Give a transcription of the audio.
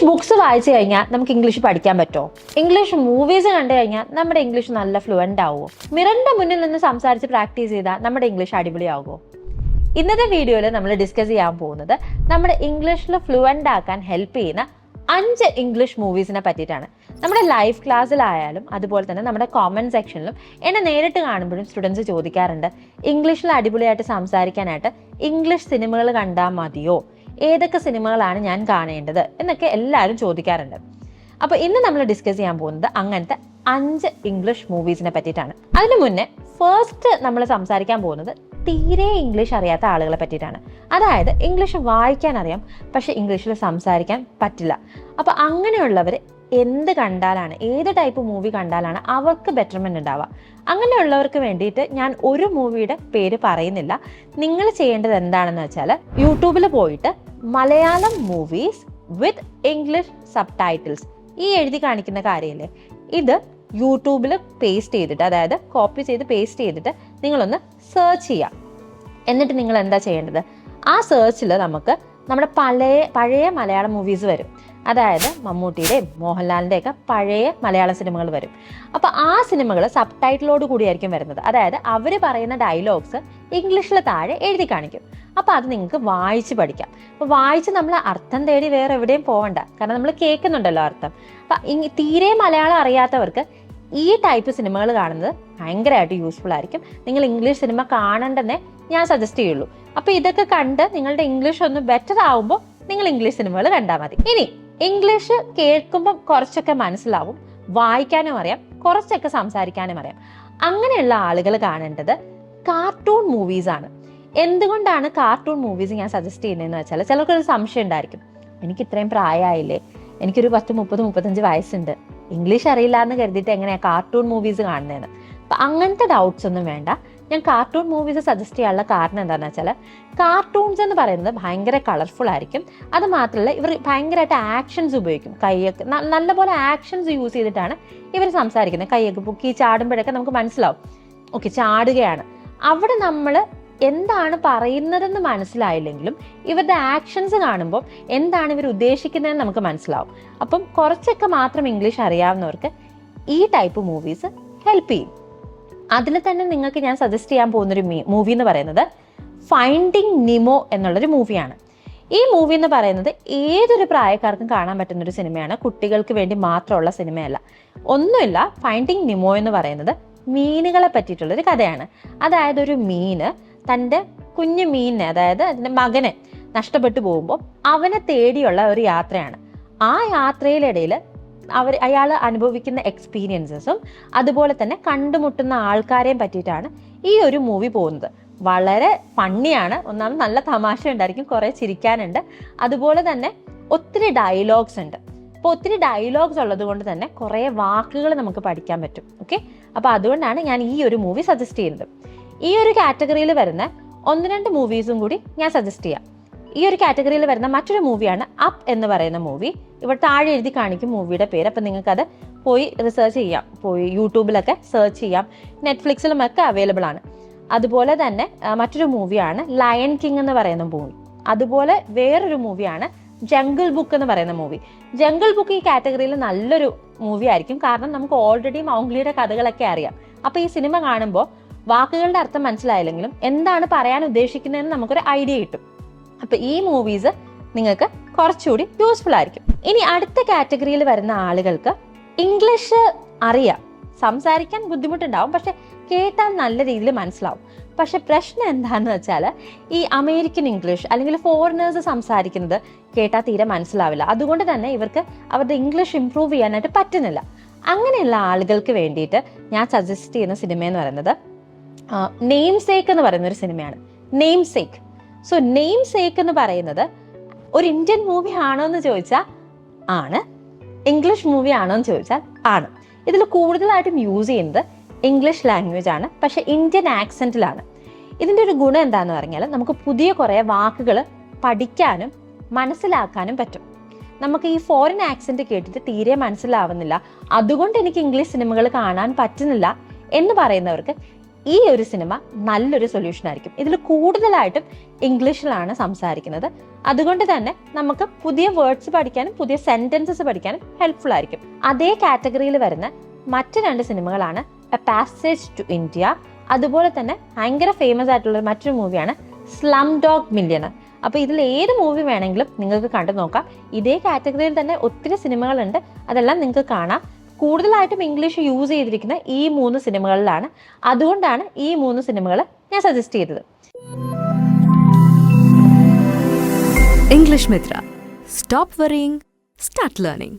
English books വായിച്ചു കഴിഞ്ഞാൽ നമുക്ക് ഇംഗ്ലീഷ് പഠിക്കാൻ പറ്റുമോ ഇംഗ്ലീഷ് മൂവീസ് കണ്ടു കഴിഞ്ഞാൽ നമ്മുടെ ഇംഗ്ലീഷ് നല്ല ഫ്ലുവന്റ് ആവുമോ മിറന്റെ മുന്നിൽ നിന്ന് സംസാരിച്ച് പ്രാക്ടീസ് ചെയ്താൽ നമ്മുടെ ഇംഗ്ലീഷ് അടിപൊളിയാവുമോ ഇന്നത്തെ വീഡിയോയിൽ നമ്മൾ ഡിസ്കസ് ചെയ്യാൻ പോകുന്നത് നമ്മുടെ ഇംഗ്ലീഷിൽ ഫ്ലുവന്റ് ആക്കാൻ ഹെൽപ്പ് ചെയ്യുന്ന അഞ്ച് ഇംഗ്ലീഷ് മൂവീസിനെ പറ്റിയിട്ടാണ്. നമ്മുടെ ലൈവ് ക്ലാസ്സിലായാലും അതുപോലെ തന്നെ നമ്മുടെ കോമന്റ് സെക്ഷനിലും എന്നെ നേരിട്ട് കാണുമ്പോഴും സ്റ്റുഡൻസ് ചോദിക്കാറുണ്ട് ഇംഗ്ലീഷിൽ അടിപൊളിയായിട്ട് സംസാരിക്കാനായിട്ട് ഇംഗ്ലീഷ് സിനിമകൾ കണ്ടാൽ മതിയോ? ഏതൊക്കെ സിനിമകളാണ് ഞാൻ കാണേണ്ടത് എന്നൊക്കെ എല്ലാവരും ചോദിക്കാറുണ്ട്. അപ്പോൾ ഇന്ന് നമ്മൾ ഡിസ്കസ് ചെയ്യാൻ പോകുന്നത് അങ്ങനത്തെ അഞ്ച് ഇംഗ്ലീഷ് മൂവീസിനെ പറ്റിയിട്ടാണ്. അതിനു മുന്നേ ഫസ്റ്റ് നമ്മൾ സംസാരിക്കാൻ പോകുന്നത് തീരെ ഇംഗ്ലീഷ് അറിയാത്ത ആളുകളെ പറ്റിയിട്ടാണ്. അതായത് ഇംഗ്ലീഷ് വായിക്കാൻ അറിയാം പക്ഷെ ഇംഗ്ലീഷിൽ സംസാരിക്കാൻ പറ്റില്ല. അപ്പോൾ അങ്ങനെയുള്ളവർ എന്ത് കണ്ടാലാണ് ഏത് ടൈപ്പ് മൂവി കണ്ടാലാണ് അവർക്ക് ബെറ്റർമെന്റ് ഉണ്ടാവുക? അങ്ങനെയുള്ളവർക്ക് വേണ്ടിയിട്ട് ഞാൻ ഒരു മൂവിയുടെ പേര് പറയുന്നില്ല. നിങ്ങൾ ചെയ്യേണ്ടത് എന്താണെന്ന് വെച്ചാൽ യൂട്യൂബിൽ പോയിട്ട് Malayalam movies with English subtitles ഈ എഴുതി കാണിക്കുന്ന കാര്യമില്ലേ ഇത് യൂട്യൂബിൽ പേസ്റ്റ് ചെയ്തിട്ട് അതായത് കോപ്പി ചെയ്ത് പേസ്റ്റ് ചെയ്തിട്ട് നിങ്ങളൊന്ന് സെർച്ച് ചെയ്യാം. എന്നിട്ട് നിങ്ങൾ എന്താ ചെയ്യേണ്ടത്? ആ സെർച്ചിൽ നമുക്ക് നമ്മുടെ പഴയ പഴയ മലയാളം മൂവീസ് വരും. അതായത് മമ്മൂട്ടിയുടെയും മോഹൻലാലിന്റെയും ഒക്കെ പഴയ മലയാള സിനിമകൾ വരും. അപ്പോൾ ആ സിനിമകൾ സബ് ടൈറ്റിലോട് കൂടിയായിരിക്കും വരുന്നത്. അതായത് അവർ പറയുന്ന ഡയലോഗ്സ് ഇംഗ്ലീഷിൽ താഴെ എഴുതി കാണിക്കും. അപ്പോൾ അത് നിങ്ങൾക്ക് വായിച്ച് പഠിക്കാം. അപ്പോൾ വായിച്ച് നമ്മൾ അർത്ഥം തേടി വേറെ എവിടെയും പോകണ്ട കാരണം നമ്മൾ കേൾക്കുന്നുണ്ടല്ലോ അർത്ഥം. അപ്പം തീരെ മലയാളം അറിയാത്തവർക്ക് ഈ ടൈപ്പ് സിനിമകൾ കാണുന്നത് ഭയങ്കരമായിട്ട് യൂസ്ഫുൾ ആയിരിക്കും. നിങ്ങൾ ഇംഗ്ലീഷ് സിനിമ കാണണ്ടെന്നേ ഞാൻ സജസ്റ്റ് ചെയ്യുള്ളൂ. അപ്പോൾ ഇതൊക്കെ കണ്ട് നിങ്ങളുടെ ഇംഗ്ലീഷ് ഒന്ന് ബെറ്റർ ആവുമ്പോൾ നിങ്ങൾ ഇംഗ്ലീഷ് സിനിമകൾ കണ്ടാൽ മതി. ഇനി ഇംഗ്ലീഷ് കേൾക്കുമ്പോൾ കുറച്ചൊക്കെ മനസ്സിലാവും വായിക്കാനും അറിയാം കുറച്ചൊക്കെ സംസാരിക്കാനും അറിയാം. അങ്ങനെയുള്ള ആളുകൾ കാണേണ്ടത് കാർട്ടൂൺ മൂവീസ് ആണ്. എന്തുകൊണ്ടാണ് കാർട്ടൂൺ മൂവീസ് ഞാൻ സജസ്റ്റ് ചെയ്യുന്നതെന്ന് വെച്ചാൽ ചിലർക്കൊരു സംശയം ഉണ്ടായിരിക്കും. എനിക്ക് ഇത്രയും പ്രായമായില്ലേ എനിക്കൊരു പത്ത് മുപ്പത് മുപ്പത്തഞ്ച് വയസ്സുണ്ട്. ഇംഗ്ലീഷ് അറിയില്ല എന്ന് കരുതിയിട്ട് എങ്ങനെയാണ് കാർട്ടൂൺ മൂവീസ് കാണുന്നതെന്ന്? അപ്പം അങ്ങനത്തെ ഡൗട്ട്സ് ഒന്നും വേണ്ട. ഞാൻ കാർട്ടൂൺ മൂവീസ് സജസ്റ്റ് ചെയ്യാനുള്ള കാരണം എന്താണെന്ന് വെച്ചാൽ കാർട്ടൂൺസ് എന്ന് പറയുന്നത് ഭയങ്കര കളർഫുൾ ആയിരിക്കും. അത് മാത്രമല്ല ഇവർ ഭയങ്കരമായിട്ട് ആക്ഷൻസ് ഉപയോഗിക്കും. കൈയൊക്കെ നല്ലപോലെ ആക്ഷൻസ് യൂസ് ചെയ്തിട്ടാണ് ഇവർ സംസാരിക്കുന്നത്. കൈയൊക്കെ പൊക്കി ചാടുമ്പോഴൊക്കെ നമുക്ക് മനസ്സിലാവും. ഓക്കെ ചാടുകയാണ്. അവിടെ നമ്മൾ എന്താണ് പറയുന്നതെന്ന് മനസ്സിലായില്ലെങ്കിലും ഇവരുടെ ആക്ഷൻസ് കാണുമ്പോൾ എന്താണ് ഇവർ ഉദ്ദേശിക്കുന്നതെന്ന് നമുക്ക് മനസ്സിലാവും. അപ്പം കുറച്ചൊക്കെ മാത്രം ഇംഗ്ലീഷ് അറിയാവുന്നവർക്ക് ഈ ടൈപ്പ് മൂവീസ് ഹെൽപ്പ് ചെയ്യും. അതിൽ തന്നെ നിങ്ങൾക്ക് ഞാൻ സജസ്റ്റ് ചെയ്യാൻ പോകുന്നൊരു മൂവി എന്ന് പറയുന്നത് ഫൈൻഡിങ് നിമോ എന്നുള്ളൊരു മൂവിയാണ് ഈ മൂവി എന്ന് പറയുന്നത് ഏതൊരു പ്രായക്കാർക്കും കാണാൻ പറ്റുന്ന ഒരു സിനിമയാണ്. കുട്ടികൾക്ക് വേണ്ടി മാത്രമുള്ള സിനിമയല്ല. ഒന്നുമില്ല ഫൈൻഡിങ് നിമോ എന്ന് പറയുന്നത് മീനുകളെ പറ്റിയിട്ടുള്ളൊരു കഥയാണ്. അതായത് ഒരു മീന് തന്റെ കുഞ്ഞു മീനിനെ അതായത് അതിന്റെ മകനെ നഷ്ടപ്പെട്ടു പോകുമ്പോൾ അവനെ തേടിയുള്ള ഒരു യാത്രയാണ്. ആ യാത്രയിലിടയിൽ അവർ അയാൾ അനുഭവിക്കുന്ന എക്സ്പീരിയൻസസും അതുപോലെ തന്നെ കണ്ടുമുട്ടുന്ന ആൾക്കാരെയും പറ്റിയിട്ടാണ് ഈ ഒരു മൂവി പോകുന്നത്. വളരെ ഫണ്ണിയാണ് ഒന്നാമത് നല്ല തമാശ ഉണ്ടായിരിക്കും. കുറേ ചിരിക്കാനുണ്ട്. അതുപോലെ തന്നെ ഒത്തിരി ഡയലോഗ്സ് ഉണ്ട്. അപ്പോൾ ഒത്തിരി ഡയലോഗ്സ് ഉള്ളത് കൊണ്ട് തന്നെ കുറേ വാക്കുകൾ നമുക്ക് പഠിക്കാൻ പറ്റും. ഓക്കെ അപ്പോൾ അതുകൊണ്ടാണ് ഞാൻ ഈ ഒരു മൂവി സജസ്റ്റ് ചെയ്യുന്നത്. ഈ ഒരു കാറ്റഗറിയിൽ വരുന്ന ഒന്ന് രണ്ട് മൂവീസും കൂടി ഞാൻ സജസ്റ്റ് ചെയ്യാം. ഈ ഒരു കാറ്റഗറിയിൽ വരുന്ന മറ്റൊരു മൂവിയാണ് അപ്പ് എന്ന് പറയുന്ന മൂവി ഇവിടെ താഴെ എഴുതി കാണിക്കും മൂവിയുടെ പേര്. അപ്പം നിങ്ങൾക്കത് പോയി റിസർച്ച് ചെയ്യാം. പോയി യൂട്യൂബിലൊക്കെ സെർച്ച് ചെയ്യാം. നെറ്റ്ഫ്ലിക്സിലും ഒക്കെ അവൈലബിൾ ആണ്. അതുപോലെ തന്നെ മറ്റൊരു മൂവിയാണ് ലയൺ കിങ് എന്ന് പറയുന്ന മൂവി അതുപോലെ വേറൊരു മൂവിയാണ് ജംഗിൾ ബുക്ക് എന്ന് പറയുന്ന മൂവി ജംഗിൾ ബുക്ക് ഈ കാറ്റഗറിയിൽ നല്ലൊരു മൂവി ആയിരിക്കും. കാരണം നമുക്ക് ഓൾറെഡി മൗംഗ്ലിയുടെ കഥകളൊക്കെ അറിയാം. അപ്പോൾ ഈ സിനിമ കാണുമ്പോൾ വാക്കുകളുടെ അർത്ഥം മനസ്സിലായില്ലെങ്കിലും എന്താണ് പറയാൻ ഉദ്ദേശിക്കുന്നതെന്ന് നമുക്കൊരു ഐഡിയ കിട്ടും. അപ്പൊ ഈ മൂവീസ് നിങ്ങൾക്ക് കുറച്ചുകൂടി യൂസ്ഫുൾ ആയിരിക്കും. ഇനി അടുത്ത കാറ്റഗറിയിൽ വരുന്ന ആളുകൾക്ക് ഇംഗ്ലീഷ് അറിയാം. സംസാരിക്കാൻ ബുദ്ധിമുട്ടുണ്ടാവും പക്ഷെ കേട്ടാൽ നല്ല രീതിയിൽ മനസ്സിലാവും. പക്ഷെ പ്രശ്നം എന്താണെന്ന് വെച്ചാൽ ഈ അമേരിക്കൻ ഇംഗ്ലീഷ് അല്ലെങ്കിൽ ഫോറിനേഴ്സ് സംസാരിക്കുന്നത് കേട്ടാൽ തീരെ മനസ്സിലാവില്ല. അതുകൊണ്ട് തന്നെ ഇവർക്ക് അവരുടെ ഇംഗ്ലീഷ് ഇംപ്രൂവ് ചെയ്യാനായിട്ട് പറ്റുന്നില്ല. അങ്ങനെയുള്ള ആളുകൾക്ക് വേണ്ടിയിട്ട് ഞാൻ സജസ്റ്റ് ചെയ്യുന്ന സിനിമ എന്ന് പറയുന്നത് നെയിം സേക്ക് എന്ന് പറയുന്ന ഒരു സിനിമയാണ്. Namesake so namesake എന്ന് പറയുന്നത് ഒരു ഇന്ത്യൻ മൂവി ആണോ എന്ന് ചോദിച്ചാൽ ആണ്. ഇംഗ്ലീഷ് മൂവി ആണോ എന്ന് ചോദിച്ചാൽ ആണ്. ഇതിൽ കൂടുതലായിട്ടും യൂസ് ചെയ്യുന്നത് ഇംഗ്ലീഷ് ലാംഗ്വേജ് ആണ്. പക്ഷേ ഇന്ത്യൻ ആക്സെന്റിലാണ് ഇതിന്റെ ഒരു ഗുണം എന്താണെന്ന് പറഞ്ഞാൽ നമുക്ക് പുതിയ കുറേ വാക്കുകൾ പഠിക്കാനും മനസ്സിലാക്കാനും പറ്റും. നമുക്ക് ഈ ഫോറിൻ ആക്സെന്റ് കേട്ടിട്ട് തീരെ മനസ്സിലാവുന്നില്ല. അതുകൊണ്ട് എനിക്ക് ഇംഗ്ലീഷ് സിനിമകൾ കാണാൻ പറ്റുന്നില്ല എന്ന് പറയുന്നവർക്ക് ഈ ഒരു സിനിമ നല്ലൊരു സൊല്യൂഷൻ ആയിരിക്കും. ഇതിൽ കൂടുതലായിട്ടും ഇംഗ്ലീഷിലാണ് സംസാരിക്കുന്നത്. അതുകൊണ്ട് തന്നെ നമുക്ക് പുതിയ വേർഡ്സ് പഠിക്കാനും പുതിയ സെന്റൻസസ് പഠിക്കാനും ഹെൽപ്ഫുൾ ആയിരിക്കും. അതേ കാറ്റഗറിയിൽ വരുന്ന മറ്റ് രണ്ട് സിനിമകളാണ് എ പാസേജ് ടു ഇന്ത്യ അതുപോലെ തന്നെ ഭയങ്കര ഫേമസ് ആയിട്ടുള്ള മറ്റൊരു മൂവിയാണ് സ്ലം ഡോഗ് മില്യണർ അപ്പോൾ ഇതിൽ ഏത് മൂവി വേണമെങ്കിലും നിങ്ങൾക്ക് കണ്ടു നോക്കാം. ഇതേ കാറ്റഗറിയിൽ തന്നെ ഒത്തിരി സിനിമകളുണ്ട്. അതെല്ലാം നിങ്ങൾക്ക് കാണാം. കൂടുതലായിട്ടും ഇംഗ്ലീഷ് യൂസ് ചെയ്തിരിക്കുന്ന ഈ മൂന്ന് സിനിമകളിലാണ്. അതുകൊണ്ടാണ് ഈ മൂന്ന് സിനിമകൾ ഞാൻ സജസ്റ്റ് ചെയ്തത്. English Mithra stop worrying start learning.